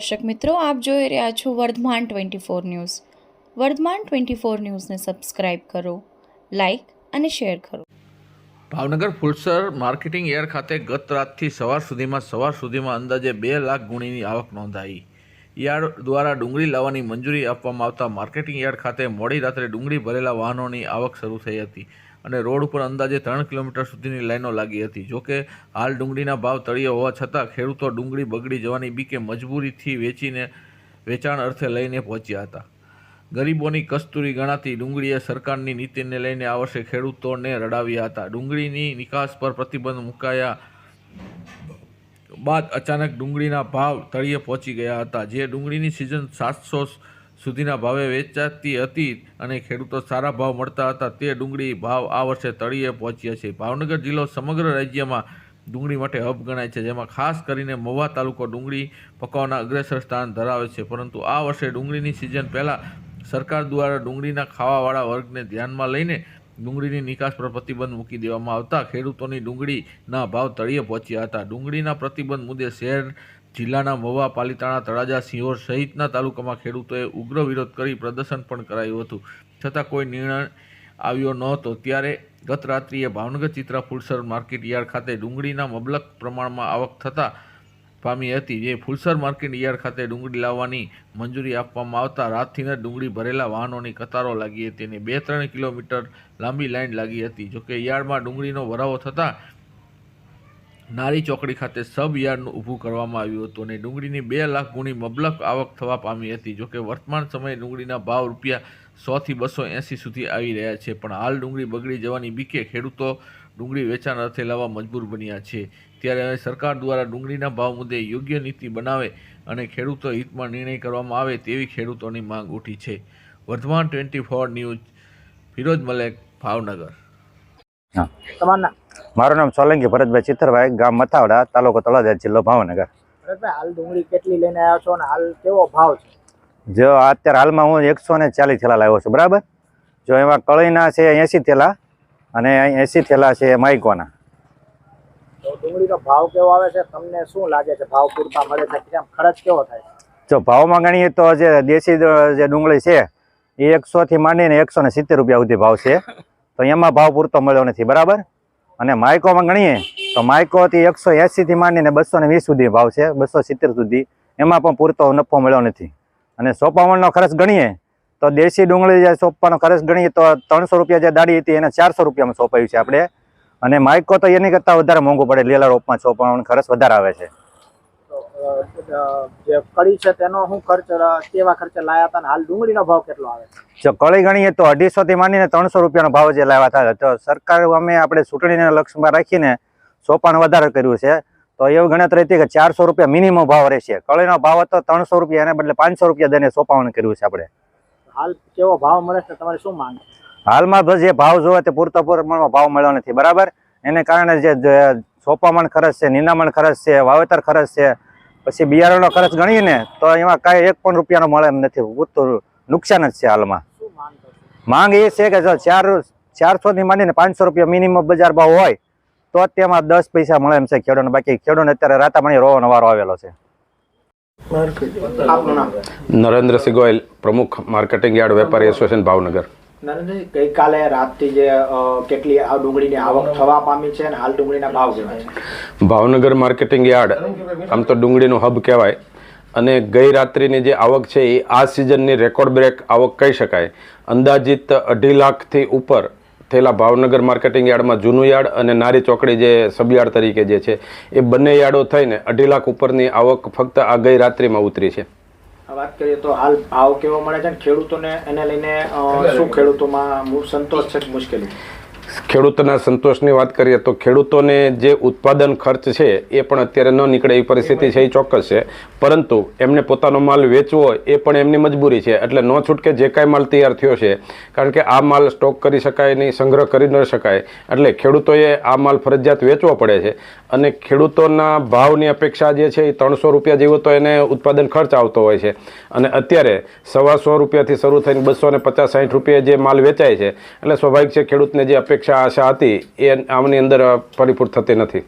દર્શક મિત્રો, આપ જોઈ રહ્યા છો Vardhman twenty four news. Vardhman twenty four ન્યૂઝને સબસ્ક્રાઇબ કરો, લાઇક અને શેર કરો. ભાવનગર ફુલસર માર્કેટિંગ યાર્ડ ખાતે ગત રાતથી સવાર સુધીમાં સવાર સુધીમાં અંદાજે બે લાખ ગુણીની આવક નોંધાઈ. યાર્ડ દ્વારા ડુંગળી લાવવાની મંજૂરી આપવામાં આવતા માર્કેટિંગ યાર્ડ ખાતે મોડી રાત્રે ડુંગળી ભરેલા વાહનોની આવક શરૂ થઈ હતી. અને રોડ ઉપર અંદાજે ત્રણ કિલોમીટર સુધીની લાઈનો લાગી હતી. જોકે હાલ ડુંગળીના ભાવ તળિયે હોવા છતાં ખેડૂતો ડુંગળી બગડી જવાની બીકે મજબૂરીથી વેચીને વેચાણ અર્થે લઈને પહોંચ્યા હતા. ગરીબોની કસ્તુરી ગણાતી ડુંગળીએ સરકારની નીતિને લઈને આ વર્ષે ખેડૂતોને રડાવ્યા હતા. ડુંગળીની નિકાસ પર પ્રતિબંધ મુકાયા બાદ અચાનક ડુંગળીના ભાવ તળિયે પહોંચી ગયા હતા. જે ડુંગળીની સિઝન સાતસો સુધીના ભાવે વેચાતી હતી અને ખેડૂતો સારા ભાવ મળતા હતા. તે ડુંગળી ભાવ આ વર્ષે તળિયે પહોંચ્યા છે. ભાવનગર જિલ્લો સમગ્ર રાજ્યમાં ડુંગળી માટે હબ ગણાય છે, જેમાં ખાસ કરીને મહુવા તાલુકો ડુંગળી પકવવાના અગ્રેસર સ્થાન ધરાવે છે. પરંતુ આ વર્ષે ડુંગળીની સિઝન પહેલાં સરકાર દ્વારા ડુંગળીના ખાવાવાળા વર્ગને ધ્યાનમાં લઈને ડુંગળીની નિકાસ પર પ્રતિબંધ મૂકી દેવામાં આવતા ખેડૂતોની ડુંગળીના ભાવ તળિયે પહોંચ્યા હતા. ડુંગળીના પ્રતિબંધ મુદ્દે શહેર જિલ્લાના મહુવા પાલિતાણા તળાજા સિંહોર સહિતના તાલુકામાં ખેડૂતોએ ઉગ્ર વિરોધ કરી પ્રદર્શન પણ કરાયું હતું. છતાં કોઈ નિર્ણય આવ્યો નહોતો. ત્યારે ગત રાત્રિએ ભાવનગર ચિત્રા ફુલસર માર્કેટ યાર્ડ ખાતે ડુંગળીના મબલક પ્રમાણમાં આવક થતાં પામી હતી, જે ફુલસર માર્કેટ યાર્ડ ખાતે ડુંગળી લાવવાની મંજૂરી આપવામાં આવતા રાતથી ડુંગળી ભરેલા વાહનોની કતારો લાગી હતી અને બે ત્રણ કિલોમીટર લાંબી લાઈન લાગી હતી. જોકે યાર્ડમાં ડુંગળીનો ભરાવો થતાં નારી ચોકડી ખાતે સબ યાર્ડનું ઊભું કરવામાં આવ્યું હતું અને ડુંગળીની બે લાખ ગુણી મબલક આવક થવા પામી હતી. જોકે વર્તમાન સમયે ડુંગળીના ભાવ રૂપિયા સોથી બસો એંસી સુધી આવી રહ્યા છે, પણ હાલ ડુંગળી બગડી જવાની બીકે ખેડૂતો ડુંગળી વેચાણ અર્થે લાવવા મજબૂર બન્યા છે. ત્યારે હવે સરકાર દ્વારા ડુંગળીના ભાવ મુદ્દે યોગ્ય નીતિ બનાવે અને ખેડૂતો હિતમાં નિર્ણય કરવામાં આવે તેવી ખેડૂતોની માંગ ઉઠી છે. Vardhman twenty four news, Firoj Malek, Bhavnagar. તમારું નામ? મારું નામ સોલંકી ભરતભાઈ ચિત્રભાઈ ગામ મથાવડા તાલુકો તળાજા જિલ્લો ભાવનગર. ભરતભાઈ હાલ ડુંગળી કેટલી લઈને આવ્યા છો અને હાલ કેવો ભાવ છે? જો અત્યારે હાલમાં હું એકસો ને ચાલીસ થેલા લાવ્યો છું બરાબર? જો એમાં કળીના છે એંસી થેલા અને એસી થેલા છે માઇકોના. તો ડુંગળીનો ભાવ કેવો આવે છે? તમને શું લાગે છે? ભાવ પૂરતા મળે છે કેમ? ખર્ચ કેવો થાય જો ભાવમાં ગણીએ તો જે દેશી જે ડુંગળી છે એ એકસોથી માંડીને એકસો ને સિત્તેર રૂપિયા સુધી ભાવ છે. તો એમાં ભાવ પૂરતો મળ્યો નથી, બરાબર? અને માઇકોમાં ગણીએ તો માઇકોથી એકસો એંસીથી માંડીને બસો ને વીસ સુધી ભાવ છે, બસો સિત્તેર સુધી. એમાં પણ પૂરતો નફો મળ્યો નથી. અને સોપાવણનો ખર્ચ ગણીએ તો દેશી ડુંગળી જે સોંપવાનો ખર્ચ ગણીએ તો ત્રણસો રૂપિયા જે દાડી હતી એને ચારસો રૂપિયામાં સોંપાયું છે આપણે. અને માઇકો તો એની કરતાં વધારે મોંઘું પડે લીલા રોપમાં સોંપવાનો ખર્ચ વધારે આવે છે. જે કળી છે તેનો શું ખર્ચ કેવા ખર્ચે લાયા હતા અને હાલ ડુંગળીનો ભાવ કેટલો આવે જો કળી ગણીએ તો અઢીસો થી માંડીને ત્રણસો રૂપિયાનો ભાવ જે લાવ્યા હતા. તો સરકાર અમે આપણે ચૂંટણીને લક્ષ્યમાં રાખીને સોપાન વધારે કર્યું છે. તો એવું ગણતરી હતી કે ચારસો રૂપિયા મિનિમમ ભાવ રહેશે. કળીનો ભાવ હતો ત્રણસો રૂપિયા એને બદલે પાંચસો રૂપિયા દઈને સોપાવણ કર્યું છે આપણે. હાલ કેવો ભાવ મળે છે? તમારે શું માંગ હાલમાં જે ભાવ જોવે તે પૂરતો પ્રમાણમાં ભાવ મળ્યો નથી. બરાબર? એને કારણે જે જે સોપામણ ખર્ચ છે નિનામણ ખર્ચ છે વાવેતર ખર્ચ છે પછી બિયારણનો ખર્ચ ગણીએ ને તો એમાં કાંઈ એક પણ રૂપિયાનો મળે એમ નથી. પૂરતું નુકસાન જ છે હાલમાં. માંગ એ છે કે જો ચાર ચારસો થી માંડીને પાંચસો રૂપિયા મિનિમમ બજાર ભાવ હોય તો જ તેમાં દસ પૈસા મળે એમ છે ખેડૂતને. બાકી ખેડૂતને અત્યારે રાતામણી રોવાનો વારો આવેલો છે. આપનું નામ? નરેન્દ્રસિંહ ગોયલ પ્રમુખ માર્કેટિંગ યાર્ડ વેપારી એસોસિએશન ભાવનગર. ગઈકાલે રાતથી જે કેટલી આ ડુંગળીની આવક થવા પામી છે અને હાલ ડુંગળીના ભાવ કેવા છે? ભાવનગર માર્કેટિંગ યાર્ડ આમ તો ડુંગળીનું હબ કહેવાય અને ગઈ રાત્રિની જે આવક છે એ આ સિઝનની રેકોર્ડ બ્રેક આવક કહી શકાય. અંદાજિત અઢી લાખથી ઉપર થયેલા ભાવનગર માર્કેટિંગ યાર્ડમાં જૂનું યાર્ડ અને નારી ચોકડી જે સબયાર્ડ તરીકે જે છે એ બંને યાર્ડો થઈને અઢી લાખ ઉપરની આવક ફક્ત આ ગઈ રાત્રિમાં ઉતરી છે. વાત કરીએ તો હાલ ભાવ કેવો મળે છે ખેડૂતોને એને લઈને શું ખેડૂતોમાં સંતોષ છે કે મુશ્કેલી? ખેડૂતોના સંતોષની વાત કરીએ તો ખેડૂતોને જે ઉત્પાદન ખર્ચ છે એ પણ અત્યારે ન નીકળે એવી પરિસ્થિતિ છે એ ચોક્કસ છે. પરંતુ એમને પોતાનો માલ વેચવો એ પણ એમની મજબૂરી છે. એટલે ન છૂટકે જે કાંઈ માલ તૈયાર થયો છે, કારણ કે આ માલ સ્ટોક કરી શકાય નહીં, સંગ્રહ કરી ન શકાય. એટલે ખેડૂતોએ આ માલ ફરજિયાત વેચવો પડે છે. અને ખેડૂતોના ભાવની અપેક્ષા જે છે એ ત્રણસો રૂપિયા જેવો તો એને ઉત્પાદન ખર્ચ આવતો હોય છે. અને અત્યારે સવા સો રૂપિયાથી શરૂ થઈને બસો ને પચાસ સાઠ રૂપિયા જે માલ વેચાય છે. એટલે સ્વાભાવિક છે ખેડૂતને જે અપેક્ષા આશા હતી એ આમની અંદર પરિપૂર્ણ થતી નથી.